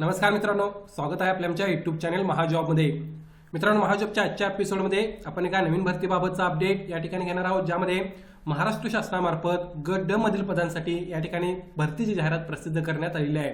नमस्कार मित्रांनो स्वागत आहे आपल्या आमच्या युट्यूब चॅनल महाजॉबमध्ये. मित्रांनो महाजॉबच्या आजच्या एपिसोडमध्ये आपण एका नवीन भरतीबाबतचा अपडेट या ठिकाणी घेणार आहोत ज्यामध्ये महाराष्ट्र शासनामार्फत गट ड मधील पदांसाठी या ठिकाणी भरतीची जाहिरात प्रसिद्ध करण्यात आलेली आहे.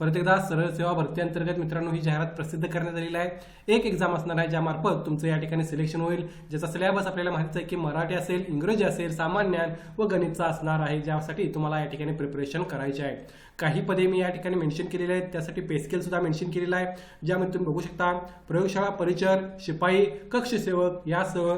परत एकदा सरळ सेवा भरती अंतर्गत मित्रांनो ही जाहिरात प्रसिद्ध करण्यात आलेली आहे. एक एक्झाम असणार आहे ज्यामार्फत तुमचं या ठिकाणी सिलेक्शन होईल ज्याचा सिलेबस आपल्याला माहिती आहे की मराठी असेल इंग्रजी असेल सामान्य व गणितचा असणार आहे ज्यासाठी तुम्हाला या ठिकाणी प्रिपरेशन करायचे आहे. काही पदे मी या ठिकाणी मेन्शन केलेले आहेत त्यासाठी पेस्केल सुद्धा मेन्शन केलेला आहे ज्यामध्ये तुम्ही बघू शकता प्रयोगशाळा परिचर शिपाई कक्षसेवक यासह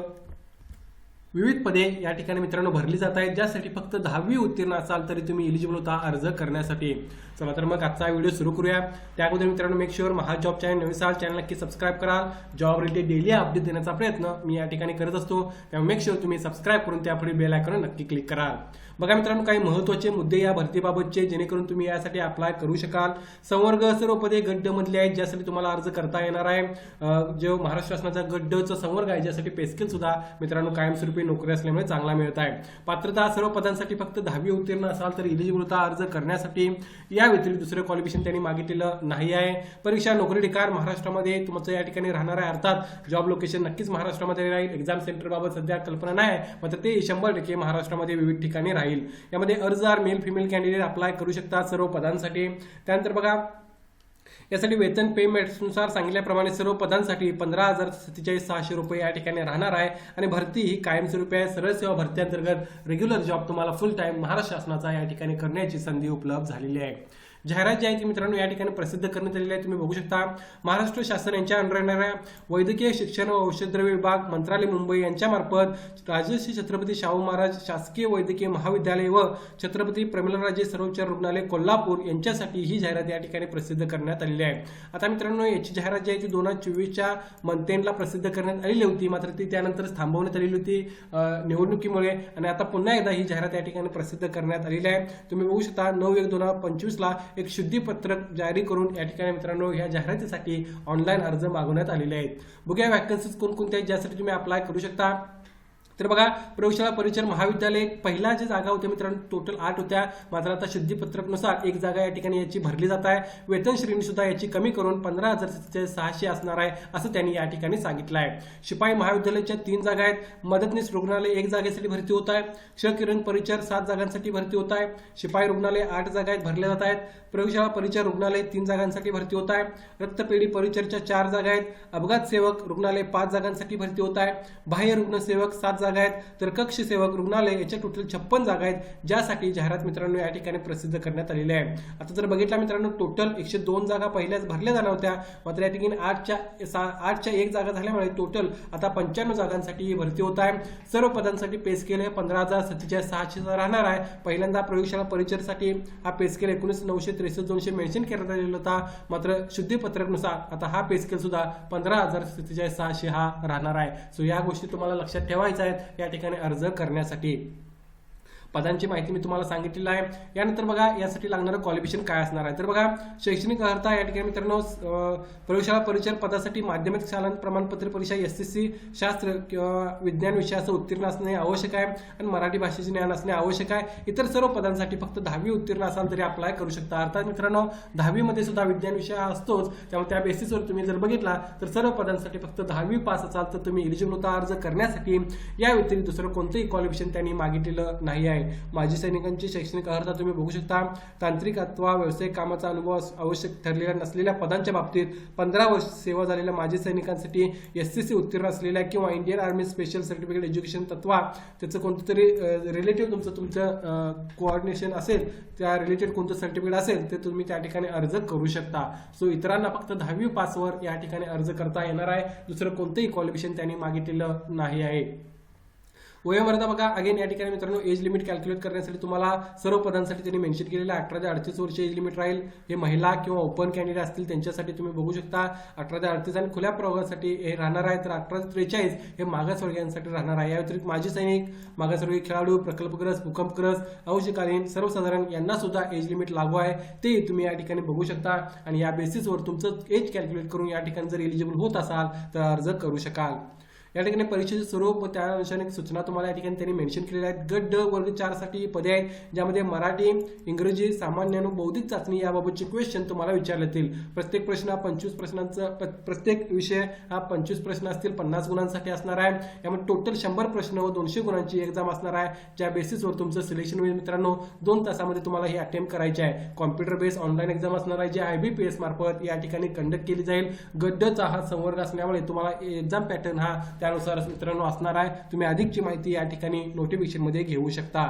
विविध पदे या ठिकाणी मित्रांनो भरली जात आहेत. ज्यासाठी फक्त दहावी उत्तीर्ण असाल तरी तुम्ही एलिजिबल होता अर्ज करण्यासाठी. चला तर मग आजचा व्हिडिओ सुरू करूया. त्या अगोदर मित्रांनो make sure Maha job channel नवीन साल चॅनल नक्की सबस्क्राईब कराल. जॉब रिलेटेड डेली अपडेट देण्याचा प्रयत्न मी या ठिकाणी करत असतो. त्यामुळे मेक शुअर तुम्ही सबस्क्राईब करून त्यापुढे बेल आयकॉन नक्की क्लिक कराल. बघा मित्रांनो काही महत्त्वाचे मुद्दे या भरतीबाबतचे जेणेकरून तुम्ही यासाठी अप्लाय करू शकाल. संवर्ग सर्व पदे गड्ड मधले आहेत ज्यासाठी तुम्हाला अर्ज करता येणार आहे. जो महाराष्ट्र शासनाचा गड्डचा संवर्ग आहे ज्यासाठी पेस्किल सुद्धा मित्रांनो कायमस्वरूपी नोकरी असल्यामुळे चांगला मिळत आहे. पात्रता सर्व पदांसाठी फक्त दहावी उत्तीर्ण असाल तर इलिजिबल अर्ज करण्यासाठी या व्यतिरिक्त दुसरं क्वालिफिकेशन त्यांनी मागितलेलं नाही आहे. परीक्षा नोकरी ठिकाण महाराष्ट्रामध्ये तुमचं या ठिकाणी राहणार आहे. अर्थात जॉब लोकेशन नक्कीच महाराष्ट्रामध्ये राहील. एक्झाम सेंटर बाबत सध्या कल्पना नाही मात्र ते शंभर टक्के महाराष्ट्रामध्ये विविध ठिकाणी राहील. यामध्ये अर्जदार मेल फिमेल कॅन्डिडेट अप्लाय करू शकतात सर्व पदांसाठी. त्यानंतर बघा यासाठी वेतन पेमेंट्सनुसार सांगितल्याप्रमाणे सर्व पदांसाठी पंधरा हजार सत्तेचाळीस सहाशे रुपये या ठिकाणी राहणार आहे. आणि भरती ही कायमस्वरूपी आहे. सरळ सेवा भरती अंतर्गत रेग्युलर जॉब तुम्हाला फुल टाइम महाराष्ट्र शासनाचा या ठिकाणी करण्याची संधी उपलब्ध झालेली आहे. जाहिरात जी आहे ती मित्रांनो या ठिकाणी प्रसिद्ध करण्यात आलेली आहे. तुम्ही बघू शकता महाराष्ट्र शासन यांच्या अंडर येणाऱ्या वैद्यकीय शिक्षण व औषधद्रव्य विभाग मंत्रालय मुंबई यांच्यामार्फत राजश्री छत्रपती शाहू महाराज शासकीय वैद्यकीय महाविद्यालय व छत्रपती प्रमिलराजे सर्वोच्च रुग्णालय कोल्हापूर यांच्यासाठी ही जाहिरात या ठिकाणी प्रसिद्ध करण्यात आलेली आहे. आता मित्रांनो याची जाहिरात जी आहे ती दोन हजार चोवीसच्या मंथ प्रसिद्ध करण्यात आलेली होती. मात्र ती त्यानंतर थांबवण्यात आलेली होती निवडणुकीमुळे. आणि आता पुन्हा एकदा ही जाहिरात या ठिकाणी प्रसिद्ध करण्यात आलेली आहे. तुम्ही बघू शकता नऊ एक दोन हजार पंचवीसला एक शुद्धीपत्रक जारी करून या ठिकाणी मित्रांनो या जाहिरातीसाठी ऑनलाईन अर्ज मागवण्यात आलेले आहेत. बघूया वॅकन्सीज कोणकोणत्या आहेत ज्यासाठी तुम्ही अप्लाय करू शकता. तर बघा प्रयोगशाळा परिचर महाविद्यालय पहिला जे जागा होत्या मित्रांनो टोटल आठ होत्या. मात्र आता शुद्धीपत्रकनुसार एक जागा या ठिकाणी याची भरली जात आहे. वेतन श्रेणी सुद्धा याची कमी करून पंधरा हजार सहाशे असणार आहे असं त्यांनी या ठिकाणी सांगितलं आहे. शिपाई महाविद्यालयाच्या तीन जागा आहेत. मदतनीस रुग्णालय एक जागेसाठी भरती होत आहे. क्षकिरण परिचर सात जागांसाठी भरती होत आहे. शिपाई रुग्णालय आठ जागा आहेत भरल्या जात आहेत. प्रयोगशाळा परिचर रुग्णालय तीन जागांसाठी भरती होत आहे. रक्तपेढी परिचरच्या चार जागा आहेत. अपघात सेवक रुग्णालय पाच जागांसाठी भरती होत आहे. बाह्य रुग्णसेवक सात जागा आहेत. तर कक्ष सेवक रुग्णालय याच्या टोटल छप्पन जागा आहेत ज्यासाठी जाहिरात मित्रांनो या ठिकाणी प्रसिद्ध करण्यात आलेली आहे. आता जर बघितला मित्रांनो टोटल एकशे दोन जागा पहिल्याच भरल्या जाणार होत्या. मात्र या ठिकाणी आठच्या सा आठच्या एक जागा झाल्यामुळे टोटल आता पंच्याण्णव जागांसाठी ही भरती होत आहे. सर्व पदांसाठी पे स्केल हे पंधरा हजार सत्तेचाळीस सहाशे राहणार आहे. पहिल्यांदा प्रयोगशाळा परिचरसाठी हा पे स्केल एकोणीस नऊशे त्रेसष्ट दोनशे मेन्शन करण्यात आलेला होता. मात्र शुद्धीपत्रकनुसार आता हा पे स्केल सुद्धा पंधरा हजार सत्तेचाळीस सहाशे हा राहणार आहे. सो या गोष्टी तुम्हाला लक्षात ठेवायचं आहे या ठिकाणी अर्ज करण्यासाठी पदांची माहिती मी तुम्हाला सांगितलेली आहे. यानंतर बघा यासाठी लागणारं क्वालिफिकेशन काय असणार आहे? तर बघा शैक्षणिक अर्हता या ठिकाणी मित्रांनो प्रयोगशाळा परिचय पदासाठी माध्यमिक शाळा प्रमाणपत्र परीक्षा एस एस सी शास्त्र किंवा विज्ञान विषयाचं उत्तीर्ण असणे आवश्यक आहे. आणि मराठी भाषेचे ज्ञान असणे आवश्यक आहे. इतर सर्व पदांसाठी फक्त दहावी उत्तीर्ण असाल तरी अप्लाय करू शकता. अर्थात मित्रांनो दहावीमध्ये सुद्धा विज्ञान विषय हा असतोच. त्यामुळे त्या बेसिसवर तुम्ही जर बघितला तर सर्व पदांसाठी फक्त दहावी पास असाल तर तुम्ही एलिजिबल होता अर्ज करण्यासाठी. या व्यतिरिक्त दुसरं कोणतंही क्वालिफिकेशन त्यांनी मागितलेलं नाही आहे. माजी सैनिकांची शैक्षणिक अर्हता तुम्ही बघू शकता. तांत्रिक अथवा व्यावसायिक कामाचा अनुभव आवश्यक ठरलेल्या नसलेल्या पदांच्या बाबतीत पंधरा वर्ष सेवा झालेल्या माजी सैनिकांसाठी एस सी सी उत्तीर्ण असलेल्या किंवा Indian army special certificate education तत्वा त्याचं कोणतं तरी रिलेटिव्ह तुमचं तुमचं कोऑर्डिनेशन असेल त्या रिलेटेड कोणतं सर्टिफिकेट असेल ते तुम्ही त्या ठिकाणी अर्ज करू शकता. सो इतरांना फक्त दहावी पासवर या ठिकाणी अर्ज करता येणार आहे. दुसरं कोणतंही क्वालिफिकेशन त्यांनी मागितलेलं नाही आहे. वयोमर्यादा बघा. अगेन या ठिकाणी मित्रांनो एज लिमिट कॅल्क्युलेट करण्यासाठी तुम्हाला सर्व पदांसाठी त्यांनी मेन्शन केलेलं आहे. अठरा ते अडतीस वर्ष एज लिमिट राहील. हे महिला किंवा ओपन कॅन्डिडेट असतील त्यांच्यासाठी तुम्ही बघू शकता. अठरा ते अडतीस आणि खुल्या प्रवर्गासाठी हे राहणार आहे. तर अठरा ते त्रेचाळीस हे मागासवर्गीयांसाठी राहणार आहे. या व्यतिरिक्त माजी सैनिक मागासवर्गीय खेळाडू प्रकल्पग्रस्त भूकंपग्रस्त अंशकालीन सर्वसाधारण यांना सुद्धा एज लिमिट लागू आहे. ते तुम्ही या ठिकाणी बघू शकता. आणि या बेसिसवर तुमचं एज कॅल्क्युलेट करून या ठिकाणी जर एलिजिबल होत असाल तर अर्ज करू शकाल. या ठिकाणी परीक्षेचे स्वरूप त्या अनुषंगाने सूचना तुम्हाला या ठिकाणी त्यांनी मेन्शन केलेल्या आहेत. गट ड वर्ग चारसाठी पदे आहेत ज्यामध्ये मराठी इंग्रजी सामान्य आणि बौद्धिक चाचणी याबाबतचे क्वेश्चन तुम्हाला विचारले जातील. प्रत्येक प्रश्न हा पंचवीस प्रश्नांचा प्रत्येक विषय हा पंचवीस प्रश्न असतील पन्नास गुणांसाठी असणार आहे. यामध्ये टोटल शंभर प्रश्न व दोनशे गुणांची एक्झाम असणार आहे. ज्या बेसिसवर तुमचं सिलेक्शन होईल मित्रांनो दोन तासामध्ये तुम्हाला हे अटेम्प्ट करायचे आहे. कॉम्प्युटर बेस ऑनलाईन एक्झाम असणार आहे जे आय बी पी एस मार्फत या ठिकाणी कंडक्ट केली जाईल. गड्डचा हा संवर्ग असल्यामुळे तुम्हाला एक्झाम पॅटर्न हा त्यानुसार मित्रांनो असणार आहे. तुम्ही अधिकची माहिती या ठिकाणी नोटिफिकेशनमध्ये घेऊ शकता.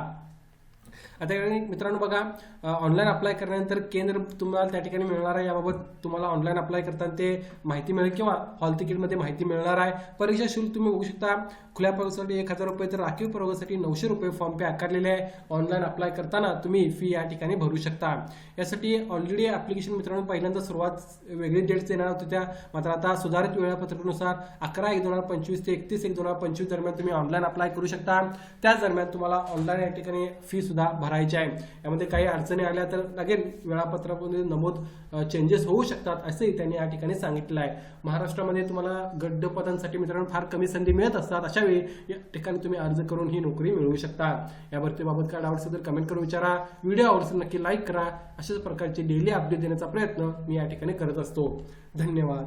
आता मित्रांनो बघा ऑनलाईन अप्लाय केल्यानंतर केंद्र तुम्हाला त्या ठिकाणी मिळणार आहे. याबाबत तुम्हाला ऑनलाईन अप्लाय करताना ते माहिती मिळेल किंवा हॉल तिकीटमध्ये माहिती मिळणार आहे. परीक्षा शुल्क तुम्ही बघू शकता. खुल्या प्रवेशासाठी एक हजार रुपये तर राखीव प्रवेशासाठी नऊशे रुपये फॉर्म पे आकारलेले आहे. ऑनलाईन अप्लाय करताना तुम्ही फी या ठिकाणी भरू शकता. यासाठी ऑलरेडी ऍप्लिकेशन मित्रांनो पहिल्यांदा सुरुवात वेगळी डेट्स येणार होत्या त्या मात्र आता सुधारित वेळापत्रकानुसार अकरा एक दोन हजार पंचवीस ते एकतीस एक दोन हजार पंचवीस दरम्यान तुम्ही ऑनलाईन अप्लाय करू शकता. त्याच दरम्यान तुम्हाला ऑनलाईन या ठिकाणी फी सुद्धा भरायचे आहे. यामध्ये काही अडचणी आल्या तर लगेच वेळापत्रकामध्ये नमूद चेंजेस होऊ शकतात असंही त्यांनी या ठिकाणी सांगितलं आहे. महाराष्ट्रामध्ये तुम्हाला गड्ड पदांसाठी मित्रांनो फार कमी संधी मिळत असतात. अशा वेळी या ठिकाणी तुम्ही अर्ज करून ही नोकरी मिळवू शकता. या भरतीबाबत काय डाऊट्स तर कमेंट करून विचारा. व्हिडिओ आवडतो नक्की लाईक करा. अशाच प्रकारचे डेली अपडेट देण्याचा प्रयत्न मी या ठिकाणी करत असतो. धन्यवाद.